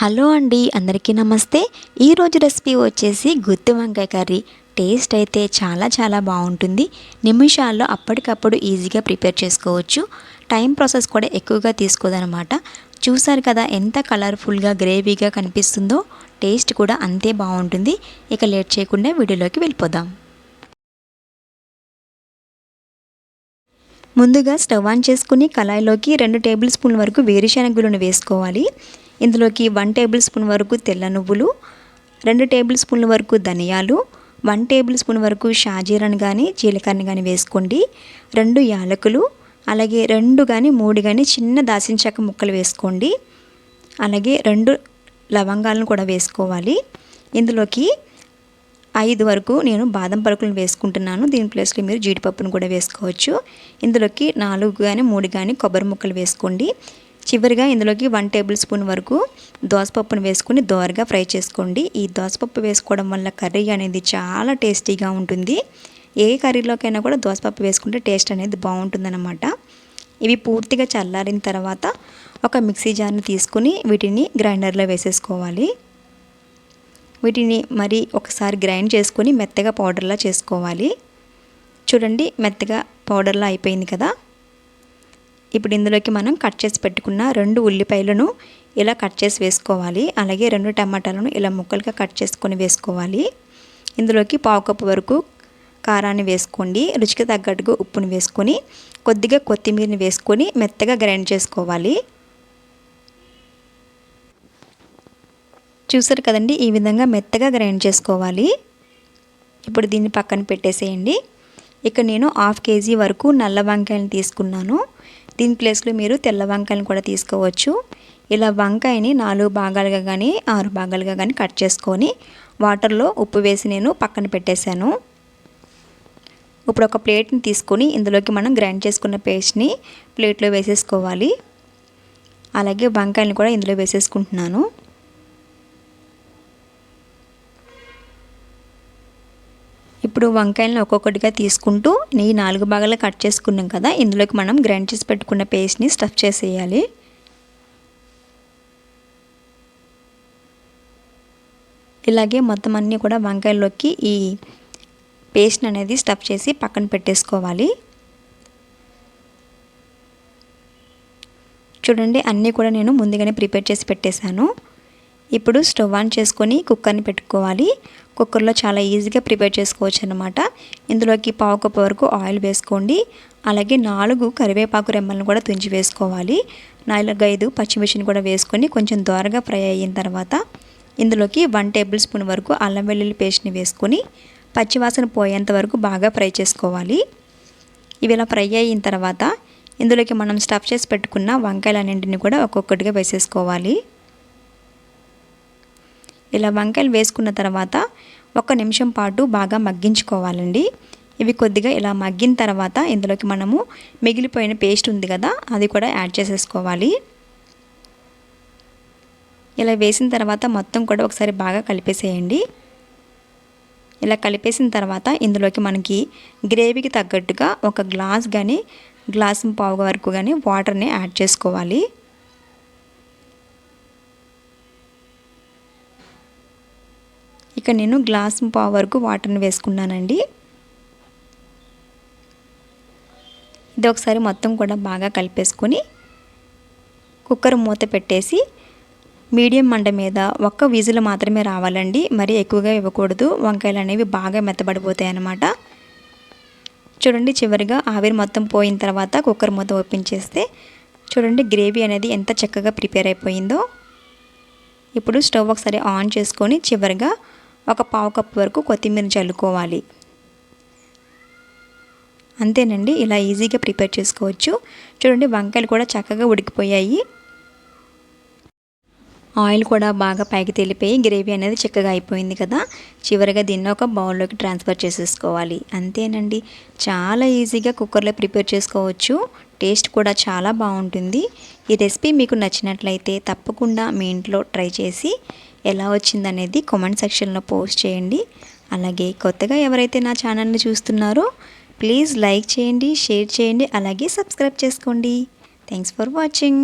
Hello అండి అందరికీ నమస్తే. ఈరోజు రెసిపీ వచ్చేసి గుత్తి వంకాయ కర్రీ. టేస్ట్ అయితే చాలా చాలా బాగుంటుంది. నిమిషాల్లో అప్పటికప్పుడు ఈజీగా ప్రిపేర్ చేసుకోవచ్చు. టైం ప్రాసెస్ కూడా ఎక్కువగా తీసుకోదనమాట. చూసారు కదా ఎంత కలర్ఫుల్గా గ్రేవీగా కనిపిస్తుందో? టేస్ట్ కూడా అంతే బాగుంటుంది. ఇక లేట్ చేయకుండా వీడియోలోకి వెళ్ళిపోదాం. ముందుగా స్టవ్ ఆన్ చేసుకుని కళాయిలోకి రెండు టేబుల్ స్పూన్ల వరకు వేరుశనగులను వేసుకోవాలి. ఇందులోకి వన్ టేబుల్ స్పూన్ వరకు తెల్ల నువ్వులు రెండు టేబుల్ స్పూన్ల వరకు ధనియాలు వన్ టేబుల్ స్పూన్ వరకు షాజీరాని కానీ జీలకర్ర కానీ వేసుకోండి. రెండు యాలకులు అలాగే రెండు కానీ మూడు కానీ చిన్న దాచిన చెక్క ముక్కలు వేసుకోండి. అలాగే రెండు లవంగాలను కూడా వేసుకోవాలి. ఇందులోకి ఐదు వరకు నేను బాదం పలుకులను వేసుకుంటున్నాను. దీని ప్లేస్లో మీరు జీడిపప్పును కూడా వేసుకోవచ్చు. ఇందులోకి నాలుగు కానీ మూడు కానీ కొబ్బరి ముక్కలు వేసుకోండి. చివరిగా ఇందులోకి వన్ టేబుల్ స్పూన్ వరకు దోసపప్పును వేసుకుని దోరగా ఫ్రై చేసుకోండి. ఈ దోసపప్పు వేసుకోవడం వల్ల కర్రీ అనేది చాలా టేస్టీగా ఉంటుంది. ఏ కర్రీలోకైనా కూడా దోసపప్పు వేసుకుంటే టేస్ట్ అనేది బాగుంటుందన్నమాట. ఇవి పూర్తిగా చల్లారిన తర్వాత ఒక మిక్సీ జార్ని తీసుకుని వీటిని గ్రైండర్లో వేసేసుకోవాలి. వీటిని మరి ఒకసారి గ్రైండ్ చేసుకొని మెత్తగా పౌడర్లా చేసుకోవాలి. చూడండి మెత్తగా పౌడర్లా అయిపోయింది కదా. ఇప్పుడు ఇందులోకి మనం కట్ చేసి పెట్టుకున్న రెండు ఉల్లిపాయలను ఇలా కట్ చేసి వేసుకోవాలి. అలాగే రెండు టమాటాలను ఇలా ముక్కలుగా కట్ చేసుకొని వేసుకోవాలి. ఇందులోకి పావు కప్పు వరకు కారాన్ని వేసుకోండి. రుచికి తగ్గట్టుగా ఉప్పుని వేసుకొని కొద్దిగా కొత్తిమీరని వేసుకొని మెత్తగా గ్రైండ్ చేసుకోవాలి. చూసారు కదండి ఈ విధంగా మెత్తగా గ్రైండ్ చేసుకోవాలి. ఇప్పుడు దీన్ని పక్కన పెట్టేసేయండి. ఇక నేను హాఫ్ కేజీ వరకు నల్ల వంకాయలు తీసుకున్నాను. దీని ప్లేస్లో మీరు తెల్ల వంకాయని కూడా తీసుకోవచ్చు. ఇలా వంకాయని నాలుగు భాగాలుగా కానీ ఆరు భాగాలుగా కానీ కట్ చేసుకొని వాటర్లో ఉప్పు వేసి నేను పక్కన పెట్టేశాను. ఇప్పుడు ఒక ప్లేట్ని తీసుకొని ఇందులోకి మనం గ్రైండ్ చేసుకున్న పేస్ట్ని ప్లేట్లో వేసేసుకోవాలి. అలాగే వంకాయని కూడా ఇందులో వేసేసుకుంటున్నాను. ఇప్పుడు వంకాయలను ఒక్కొక్కటిగా తీసుకుంటూ ఈ నాలుగు భాగాలు కట్ చేసుకున్నాం కదా. ఇందులోకి మనం గ్రైండ్ చేసి పెట్టుకున్న పేస్ట్ని స్టఫ్ చేసేయాలి. ఇలాగే మొత్తం అన్నీ కూడా వంకాయల్లోకి ఈ పేస్ట్ అనేది స్టఫ్ చేసి పక్కన పెట్టేసుకోవాలి. చూడండి అన్నీ కూడా నేను ముందుగానే ప్రిపేర్ చేసి పెట్టేశాను. ఇప్పుడు స్టవ్ ఆన్ చేసుకొని కుక్కర్ని పెట్టుకోవాలి. కుక్కర్లో చాలా ఈజీగా ప్రిపేర్ చేసుకోవచ్చు అనమాట ఇందులోకి పావు కప్పు వరకు ఆయిల్ వేసుకోండి. అలాగే నాలుగు కరివేపాకు రెమ్మలను కూడా తుంచి వేసుకోవాలి. నాలుగు ఐదు పచ్చిమిర్చిని కూడా వేసుకొని కొంచెం దోరగా ఫ్రై అయిన తర్వాత ఇందులోకి వన్ టేబుల్ స్పూన్ వరకు అల్లం వెల్లుల్లి పేస్ట్ని వేసుకొని పచ్చివాసన పోయేంత వరకు బాగా ఫ్రై చేసుకోవాలి. ఇవి ఇలా ఫ్రై అయిన తర్వాత ఇందులోకి మనం స్టఫ్ చేసి పెట్టుకున్న వంకాయలన్నింటిని కూడా ఒక్కొక్కటిగా వేసేసుకోవాలి. ఇలా వంకాయలు వేసుకున్న తర్వాత ఒక నిమిషం పాటు బాగా మగ్గించుకోవాలండి. ఇవి కొద్దిగా ఇలా మగ్గిన తర్వాత ఇందులోకి మనము మిగిలిపోయిన పేస్ట్ ఉంది కదా అది కూడా యాడ్ చేసేసుకోవాలి. ఇలా వేసిన తర్వాత మొత్తం కూడా ఒకసారి బాగా కలిపేసేయండి. ఇలా కలిపేసిన తర్వాత ఇందులోకి మనకి గ్రేవీకి తగ్గట్టుగా ఒక గ్లాస్ కానీ గ్లాస్ పావు వరకు కానీ వాటర్ని యాడ్ చేసుకోవాలి. ఇక నేను గ్లాస్ పావు వరకు వాటర్ని వేసుకున్నానండి. ఇది ఒకసారి మొత్తం కూడా బాగా కలిపేసుకొని కుక్కర్ మూత పెట్టేసి మీడియం మంట మీద ఒక్క విజులు మాత్రమే రావాలండి. మరి ఎక్కువగా ఇవ్వకూడదు. వంకాయలు అనేవి బాగా మెత్తబడిపోతాయి అన్నమాట. చూడండి చివరిగా ఆవిరి మొత్తం పోయిన తర్వాత కుక్కర్ మూత ఓపెన్ చేస్తే చూడండి గ్రేవీ అనేది ఎంత చక్కగా ప్రిపేర్ అయిపోయిందో. ఇప్పుడు స్టవ్ ఒకసారి ఆన్ చేసుకొని చివరిగా ఒక పావు కప్పు వరకు కొత్తిమీర చల్లుకోవాలి. అంతేనండి ఇలా ఈజీగా ప్రిపేర్ చేసుకోవచ్చు. చూడండి వంకాయలు కూడా చక్కగా ఉడికిపోయాయి. ఆయిల్ కూడా బాగా పైకి తెలిపోయి గ్రేవీ అనేది చక్కగా అయిపోయింది కదా. చివరిగా దీన్ని ఒక బౌల్లోకి ట్రాన్స్ఫర్ చేసేసుకోవాలి. అంతేనండి చాలా ఈజీగా కుక్కర్లో ప్రిపేర్ చేసుకోవచ్చు. టేస్ట్ కూడా చాలా బాగుంటుంది. ఈ రెసిపీ మీకు నచ్చినట్లయితే తప్పకుండా మీ ఇంట్లో ట్రై చేసి ఎలా వచ్చిందనేది కామెంట్ సెక్షన్లో పోస్ట్ చేయండి. అలాగే కొత్తగా ఎవరైతే నా ఛానల్ని చూస్తున్నారో ప్లీజ్ లైక్ చేయండి షేర్ చేయండి అలాగే సబ్స్క్రైబ్ చేసుకోండి. Thanks for watching